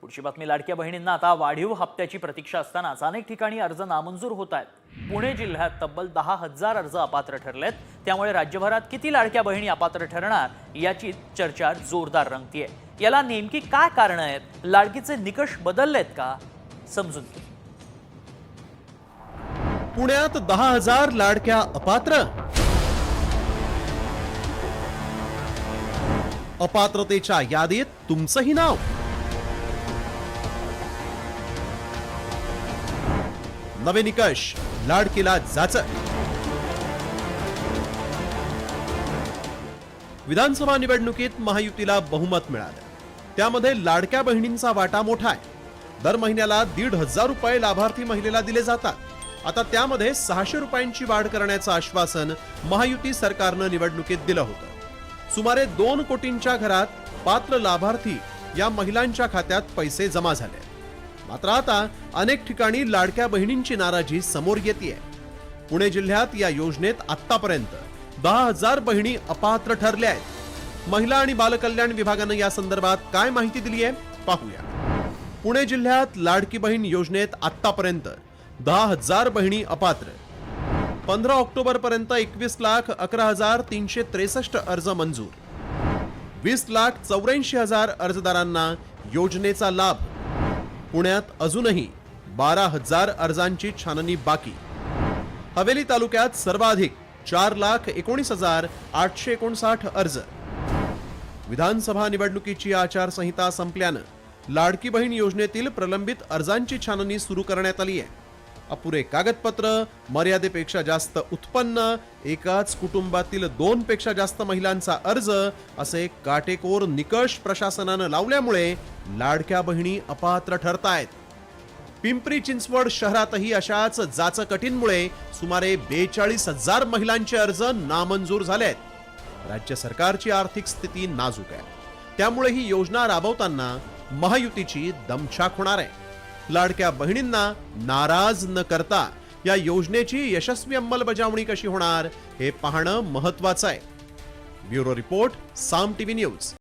पुढची बातमी लाडक्या बहिणींना आता वाढीव हप्त्याची प्रतीक्षा असतानाच अनेक ठिकाणी अर्ज नामंजूर होत आहेत. पुणे जिल्ह्यात तब्बल दहा हजार अर्ज अपात्र ठरलेत. त्यामुळे राज्यभरात किती लाडक्या बहिणी अपात्र ठरणार याची चर्चा जोरदार रंगतीये. याला नेमकी काय कारण आहेत? लाडकीचे निकष बदललेत का? समजून घे. पुण्यात दहा हजार लाडक्या अपात्र. अपात्रतेच्या यादीत तुमचंही नाव. नवे निकष लाडकीला जाचक. विधानसभा निवडणुकीत महायुतीला बहुमत मिळालं. त्यामध्ये लाडक्या बहिणींचा वाटा मोठा आहे. दर महिन्याला दीड हजार रुपये लाभार्थी महिलेला दिले जातात. आता त्यामध्ये सहाशे रुपयांची वाढ करण्याचं आश्वासन महायुती सरकारनं निवडणुकीत दिलं होतं. सुमारे दोन कोटींच्या घरात पात्र लाभार्थी या महिलांच्या खात्यात पैसे जमा झाले. मात्र आता अनेक ठिकाणी लाडक्या बहिणींची नाराजी समोर येते पुणे जिल्ह्यात या योजनेत आतापर्यंत दहा हजार बहिणी अपात्र ठरल्या आहेत. महिला आणि बालकल्याण विभागानं या संदर्भात काय माहिती दिली आहे? पाहूया. पुणे जिल्ह्यात लाडकी बहीण योजनेत आतापर्यंत दहा हजार बहिणी अपात्र. पंधरा ऑक्टोबर पर्यंत एकवीस लाख अकरा हजार तीनशे त्रेसष्ट अर्ज मंजूर. वीस लाख चौऱ्याऐंशी हजार अर्जदारांना योजनेचा लाभ. पुण्यात अजूनही बारा हजार अर्जांची छाननी बाकी. हवेली तालुक्यात सर्वाधिक चार लाख एकोणीस हजार आठशे एकोणसाठ अर्ज. विधानसभा निवडणुकीची आचारसंहिता संपल्यानं लाडकी बहीण योजनेतील प्रलंबित अर्जांची छाननी सुरू करण्यात आली आहे अपुरे कागदपत्र मर्यादेपेक्षा जास्त उत्पन्न एकाच कुटुंबातील दोन पेक्षा जास्त महिलांचा अर्ज असे काटेकोर निकष प्रशासनानं लावल्यामुळे लाडक्या बहिणी अपात्र ठरतायत. पिंपरी चिंचवड शहरातही अशाच जाचकटींमुळे सुमारे बेचाळीस हजार महिलांचे अर्ज नामंजूर झाले आहेत राज्य सरकारची आर्थिक स्थिती नाजूक आहे. त्यामुळे ही योजना राबवताना महायुतीची दमछाक होणार आहे. लाडक्या बहिणींना नाराज न करता या योजनेची यशस्वी अंमलबजावणी कशी होणार हे पाहणं महत्वाचं आहे. Bureau report Saam TV news.